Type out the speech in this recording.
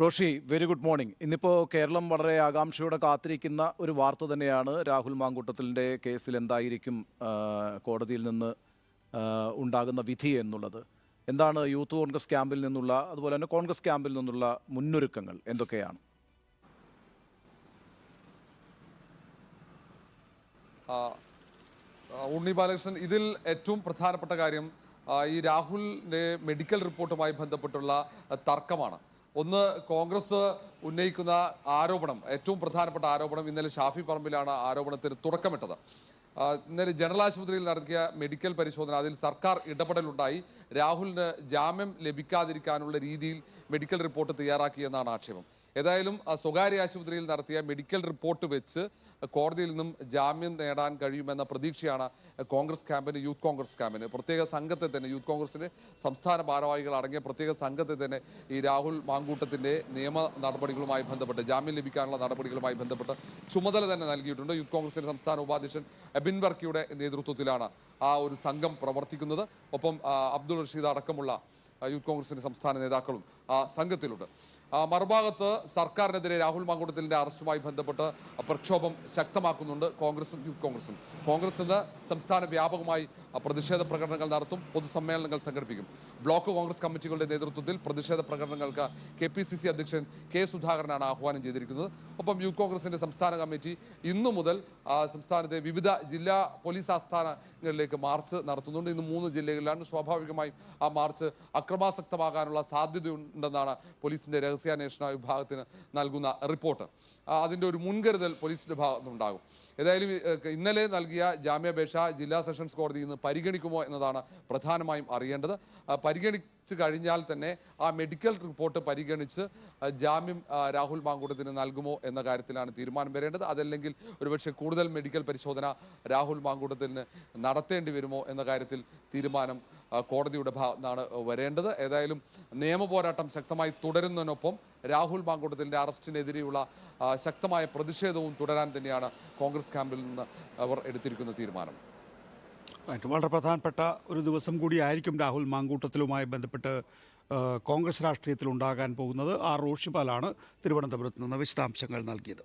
Roshy very good morning ഇന്നിപ്പോൾ കേരളം വളരെ ആകാംക്ഷയോടെ കാത്തിരിക്കുന്ന ഒരു വാർത്ത തന്നെയാണ്. രാഹുൽ മാങ്കൂട്ടത്തിലിന്റെ കേസിൽ എന്തായിരിക്കും കോടതിയിൽ നിന്ന് ഉണ്ടാകുന്ന വിധി എന്നുള്ളത്. എന്താണ് യൂത്ത് കോൺഗ്രസ് ക്യാമ്പിൽ നിന്നുള്ള അതുപോലെ തന്നെ കോൺഗ്രസ് ക്യാമ്പിൽ നിന്നുള്ള മുന്നൊരുക്കങ്ങൾ എന്തൊക്കെയാണ്? ഉണ്ണി ബാലകൃഷ്ണൻ ഇതിൽ ഏറ്റവും പ്രധാനപ്പെട്ട കാര്യം ഈ രാഹുലിന്റെ മെഡിക്കൽ റിപ്പോർട്ടുമായി ബന്ധപ്പെട്ടുള്ള തർക്കമാണ്. ഒന്ന് കോൺഗ്രസ് ഉന്നയിക്കുന്ന ആരോപണം ഏറ്റവും പ്രധാനപ്പെട്ട ആരോപണം ഇന്നലെ ഷാഫി പറമ്പിലാണ് ആരോപണത്തിന് തുടക്കമിട്ടത്. ഇന്നലെ ജനറൽ ആശുപത്രിയിൽ നടത്തിയ മെഡിക്കൽ പരിശോധന അതിൽ സർക്കാർ ഇടപെടലുണ്ടായി. രാഹുലിന് ജാമ്യം ലഭിക്കാതിരിക്കാനുള്ള രീതിയിൽ മെഡിക്കൽ റിപ്പോർട്ട് തയ്യാറാക്കിയെന്നാണ് ആക്ഷേപം. ഏതായാലും സ്വകാര്യ ആശുപത്രിയിൽ നടത്തിയ മെഡിക്കൽ റിപ്പോർട്ട് വെച്ച് കോടതിയിൽ നിന്നും ജാമ്യം നേടാൻ കഴിയുമെന്ന പ്രതീക്ഷയാണ് കോൺഗ്രസ് ക്യാമ്പിന് യൂത്ത് കോൺഗ്രസ് ക്യാമ്പിന്. പ്രത്യേക സംഘത്തെ തന്നെ യൂത്ത് കോൺഗ്രസിന്റെ സംസ്ഥാന ഭാരവാഹികൾ അടങ്ങിയ പ്രത്യേക സംഘത്തെ തന്നെ ഈ രാഹുൽ മാങ്കൂട്ടത്തിന്റെ നിയമ നടപടികളുമായി ബന്ധപ്പെട്ട് ജാമ്യം ലഭിക്കാനുള്ള നടപടികളുമായി ബന്ധപ്പെട്ട് ചുമതല തന്നെ നൽകിയിട്ടുണ്ട്. യൂത്ത് കോൺഗ്രസിന്റെ സംസ്ഥാന ഉപാധ്യക്ഷൻ അബിൻ വർക്കിയുടെ നേതൃത്വത്തിലാണ് ആ ഒരു സംഘം പ്രവർത്തിക്കുന്നത്. ഒപ്പം അബ്ദുൾ റഷീദ് അടക്കമുള്ള യൂത്ത് കോൺഗ്രസിന്റെ സംസ്ഥാന നേതാക്കളും ആ സംഘത്തിലുണ്ട്. മറുഭാഗത്ത് സർക്കാരിനെതിരെ രാഹുൽ മാങ്കുടത്തിലിന്റെ അറസ്റ്റുമായി ബന്ധപ്പെട്ട് പ്രക്ഷോഭം ശക്തമാക്കുന്നുണ്ട്. കോൺഗ്രസും യൂത്ത് കോൺഗ്രസും. കോൺഗ്രസ് ഇന്ന് സംസ്ഥാന വ്യാപകമായി പ്രതിഷേധ പ്രകടനങ്ങൾ നടത്തും പൊതുസമ്മേളനങ്ങൾ സംഘടിപ്പിക്കും. ബ്ലോക്ക് കോൺഗ്രസ് കമ്മിറ്റികളുടെ നേതൃത്വത്തിൽ പ്രതിഷേധ പ്രകടനങ്ങൾക്ക് കെ പി സി സി അധ്യക്ഷൻ കെ സുധാകരനാണ് ആഹ്വാനം ചെയ്തിരിക്കുന്നത്. ഒപ്പം യൂത്ത് കോൺഗ്രസിന്റെ സംസ്ഥാന കമ്മിറ്റി ഇന്നു മുതൽ സംസ്ഥാനത്തെ വിവിധ ജില്ലാ പോലീസ് ആസ്ഥാനങ്ങളിലേക്ക് മാർച്ച് നടത്തുന്നുണ്ട്. ഇന്ന് മൂന്ന് ജില്ലകളിലാണ് സ്വാഭാവികമായും ആ മാർച്ച് അക്രമാസക്തമാകാനുള്ള സാധ്യതയുണ്ടെന്നാണ് പോലീസിന്റെ രഹസ്യാന്വേഷണ വിഭാഗത്തിന് നൽകുന്ന റിപ്പോർട്ട്. അതിന്റെ ഒരു മുൻകരുതൽ പോലീസിന്റെ ഭാഗത്തുനിന്നുണ്ടാകും. ഏതായാലും ഇന്നലെ നൽകിയ ജാമ്യാപേക്ഷ ജില്ലാ സെഷൻസ് കോടതി ഇന്ന് പരിഗണിക്കുമോ എന്നതാണ് പ്രധാനമായും അറിയേണ്ടത്. പരിഗണിച്ച് കഴിഞ്ഞാൽ തന്നെ ആ മെഡിക്കൽ റിപ്പോർട്ട് പരിഗണിച്ച് ജാമ്യം രാഹുൽ മാങ്കൂട്ടത്തിന് നൽകുമോ എന്ന കാര്യത്തിലാണ് തീരുമാനം വരേണ്ടത്. അതല്ലെങ്കിൽ ഒരുപക്ഷെ കൂടുതൽ മെഡിക്കൽ പരിശോധന രാഹുൽ മാങ്കൂട്ടത്തിന് നടത്തേണ്ടി വരുമോ എന്ന കാര്യത്തിൽ തീരുമാനം കോടതിയുടെ ഭാഗത്താണ് വരേണ്ടത്. ഏതായാലും നിയമ പോരാട്ടം ശക്തമായി തുടരുന്നതിനൊപ്പം രാഹുൽ മാങ്കൂട്ടത്തിന്റെ അറസ്റ്റിനെതിരെയുള്ള ശക്തമായ പ്രതിഷേധവും തുടരാൻ തന്നെയാണ് കോൺഗ്രസ് ക്യാമ്പിൽ നിന്ന് അവർ എടുത്തിരിക്കുന്ന തീരുമാനം. വളരെ പ്രധാനപ്പെട്ട ഒരു ദിവസം കൂടിയായിരിക്കും രാഹുൽ മാങ്കൂട്ടത്തിലുമായി ബന്ധപ്പെട്ട് കോൺഗ്രസ് രാഷ്ട്രീയത്തിൽ ഉണ്ടാകാൻ പോകുന്നത്. ആർ റോഷിപാലാണ് തിരുവനന്തപുരത്ത് നിന്ന് വിശദാംശങ്ങൾ നൽകിയത്.